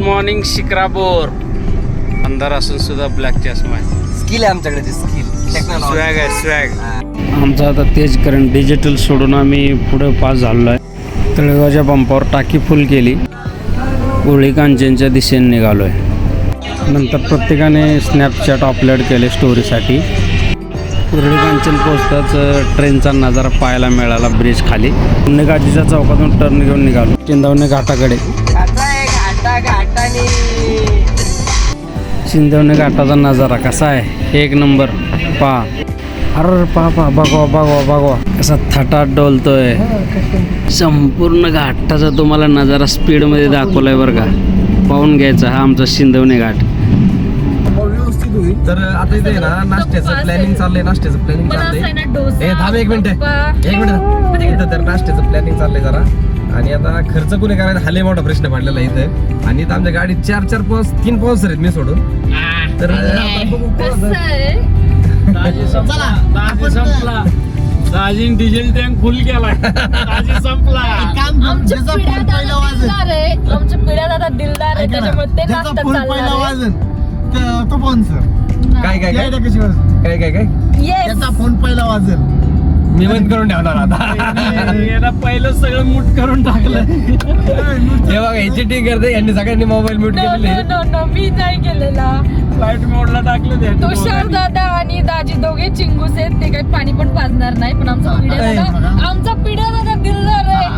Morning Shikrapur अंधार असून सुद्धा ब्लॅक चष्मा आहे. स्किल आहे आमच्याकडे ते स्किल टेक्नॉलॉजी स्वॅग आहे स्वॅग आमचं आता तेच कारण डिजिटल सोडून आम्ही पुढे पास झालो आहे तळेगावच्या पंपावर टाकी फुल केली. गोळी कांचनच्या दिशेने निघालो आहे नंतर प्रत्येकाने स्नॅपचॅट अपलोड केले स्टोरीसाठी उरळी कांचन पोचताच ट्रेनचा नजारा पाहायला मिळाला ब्रिज खाली. पुण्यगाजीच्या चौकातून टर्न घेऊन निघालो. चिंदावणे घाटाकडे. चिंदवणे घाटाचा नजारा कसा आहे? एक नंबर. पा अरे पा पा बघवा बघवा बघवा. कसा थटाट डोलतोय. संपूर्ण घाटाचा तुम्हाला नजारा स्पीडमध्ये दाखवलाय बरं का. पाहून घ्यायचा हा आमचा शिंदवणे घाट. तर आता इथे ना नाश्त्याचं प्लॅनिंग चाललंय नाश्त्याचं प्लॅनिंग चाललंय. ए थांब एक मिनिट. एक मिनिट. इथं तर नाश्त्याचं प्लॅनिंग चाललंय जरा. आणि आता खर्च कुणी करायचा हा लय मोठा प्रश्न पडलेला आहे इथं. आणि इथं आमच्या गाडीत चार चार पाऊस तीन पाऊस आहेत मी सोडून. तर बघू संपला. डिझेल टँक फुल केला दाजी संपला. आमच्या पिढ्या दादा दिलदार आहे. आमच्या पिढ्या दादा दिलदार आहे त्याच्यामुळे ते नाश्ता चालणार तो फोन सर. काय काय काय? काय काय काय? येस त्याचा फोन पहिला वाजल बंद करून ठेवणार आता. याला पहिलं सगळं मूट करून टाकलं. हे बघा ह्याची टीक करते यांनी सगळ्यांनी मोबाईल म्यूट केलेले. नो मी नाही केलेला. फ्लाईट मोडला टाकलं ते तुषार दादा आणि दाजी दोघे चिंगूस आहेत ते काही पाणी पण पाजणार नाही पण आमचा पिढ्या नाही. दादा आमचा पिढ्या दादा दिलदार आहे.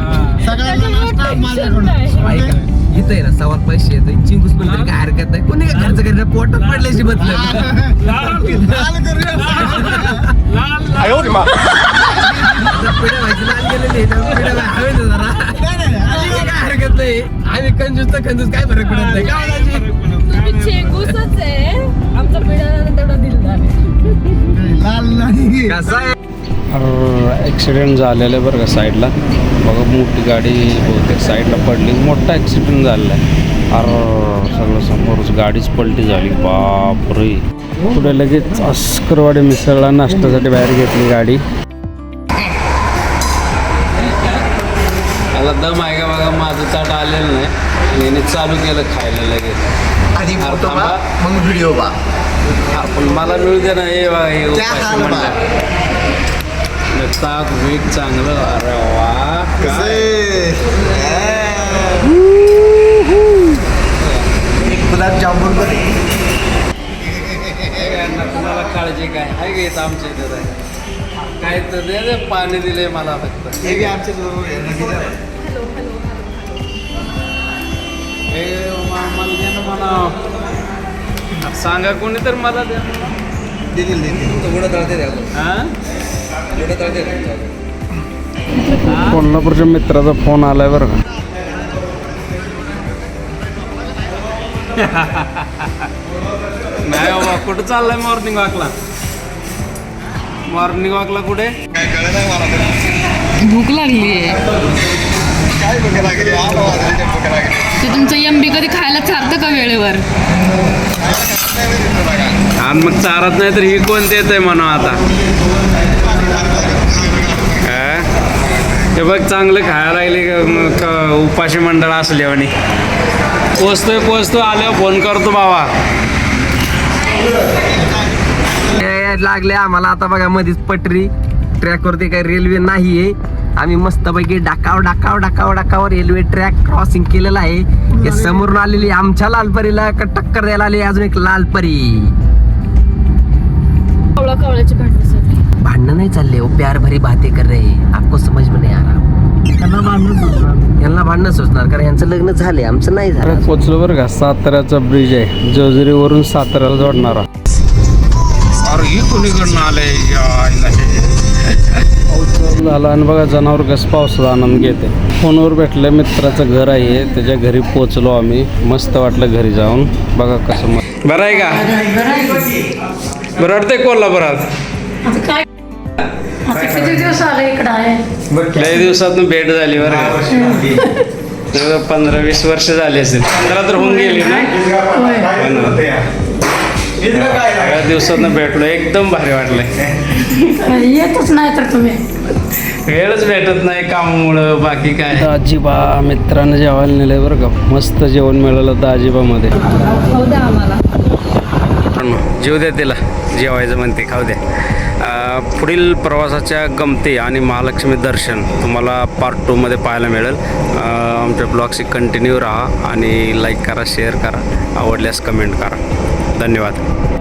सगळ्यांना त्याच्यामुळे नाश्ता टेन्शन माझ्याकडून. नाही ऐका इथं आहे ना सवाल पैसे येते चिंकूस पण तरी काय हरकत नाही. कोणी काय खर्च करायचं पोटात पडल्याशी बदल लाल. करूया. पिढ्या व्हायची लाल गेलेली पिढ्या हवे ना जरा. काय हरकत नाही. आम्ही कंजूस तर कंजूस काय फरक पडत नाही. काय बोलायची? तुम्ही चेंगूसच आहे. आमचा पिढ्या दादा तेवढा दिलदार आहे. लाल नाही. कसं आहे? ॲक्सिडेंट झालेलं आहे बरं का साईडला बघा मोठी गाडी बहुतेक साईडला पडली. मोठा ॲक्सिडेंट झालेला आहे. अर सगळं समोरच गाडीच पलटी झाली. बापरे. पुढे लगेच अस्करवाडी मिसळला. नाश्त्यासाठी बाहेर घेतली गाडी. मला दम आहे का बघा माझं ताट आलेलं नाही. याने चालू केलं खायला लगेच. आधी अरे फोटो थांबा. बा मग व्हिडिओ बा पण मला मिळू दे ना हे बघा हे त्या उपाशी हाल बा. म्हणलं ताक वेग चांगलं. अरे वा काय? गुलाबजामुनमध्ये यांना तुम्हाला काळजी काय? आहे घेत आमच्या इथं? काय काय तर दे दे पाणी दिले मला फक्त. हे बी आमच्या जवळ आहे, नदीला. हे सांगा कोणी तर मला दे. ना. देतील देतील हा? कोल्हापूरच्या मित्राचा फोन आलाय बरं का? नाही बाबा कुठं चाललाय मॉर्निंग वॉकला मॉर्निंग वॉकला कुठे? भूक लागली आहे काय बघायला गेली आलो वाजायच्या बघायला गेली ते तुमचं एम बी कधी खायला चालतं का वेळेवर. आणि मग चारत नाही तर ही कोण देत आहे म्हणून आता? हे? बघ चांगलं खायला लागले का मग का उपाशी मंडळ असले आणि पोचतोय पोचतो आल्यावर फोन करतो बाबा. लागले आम्हाला आता बघा मध्येच पटरी. ट्रॅकवरती काही रेल्वे नाही आहे आम्ही मस्तपैकी डाकाव डाकाव डाकाव डाकाव रेल्वे ट्रॅक क्रॉसिंग केलेला आहे. हे समोरून आलेली आमच्या लालपरीला क- टक्कर द्यायला आली अजून एक लालपरी. कवळा कवळ्याची भांडण्यासाठी भांडणं नाही चालले ओ प्यार भरी बाते कर रे. आपको समज में नाही आला. यांना भांडणं सुचणार कारण यांचं लग्न झालंय आमचं नाही झालं. पोचलो बरं का साताऱ्याचा ब्रिज आहे. जोजरीवरून साताऱ्याला जोडणारा. ही कोणीकडनं आलंय पाऊस झाला आणि बघा जनावर कसं पावसाचा आनंद घेते. फोनवर भेटलं मित्राचं घर आहे त्याच्या घरी पोचलो आम्ही. मस्त वाटलं घरी जाऊन. बघा कसं मस्त. बरं आहे का? बरं वाटतंय कोल्हापुरात? लय दिवसातून भेट झाली बरं पंधरा वीस वर्ष झाली असेल. पंधरा तर होऊन गेली हो ना. सगळ्या दिवसातनं भेटलो एकदम भारी वाटलंय. येतच नाही तर तुम्ही. वेळच भेटत नाही कामामुळं बाकी काय? आजीबा मित्रांनो जेवायला नेलंय बरं का. मस्त जेवण मिळालं होतं आजीबामध्ये. खाऊ द्या आम्हाला. मित्रांनो, जेव द्या तिला जेवायचं म्हणते खाऊ द्या. पुढील प्रवासाच्या गमती आणि महालक्ष्मी दर्शन तुम्हाला पार्ट टूमध्ये पाहायला मिळेल. आमच्या ब्लॉगशी कंटिन्यू राहा आणि लाईक करा शेअर करा. आवडल्यास कमेंट करा. धन्यवाद.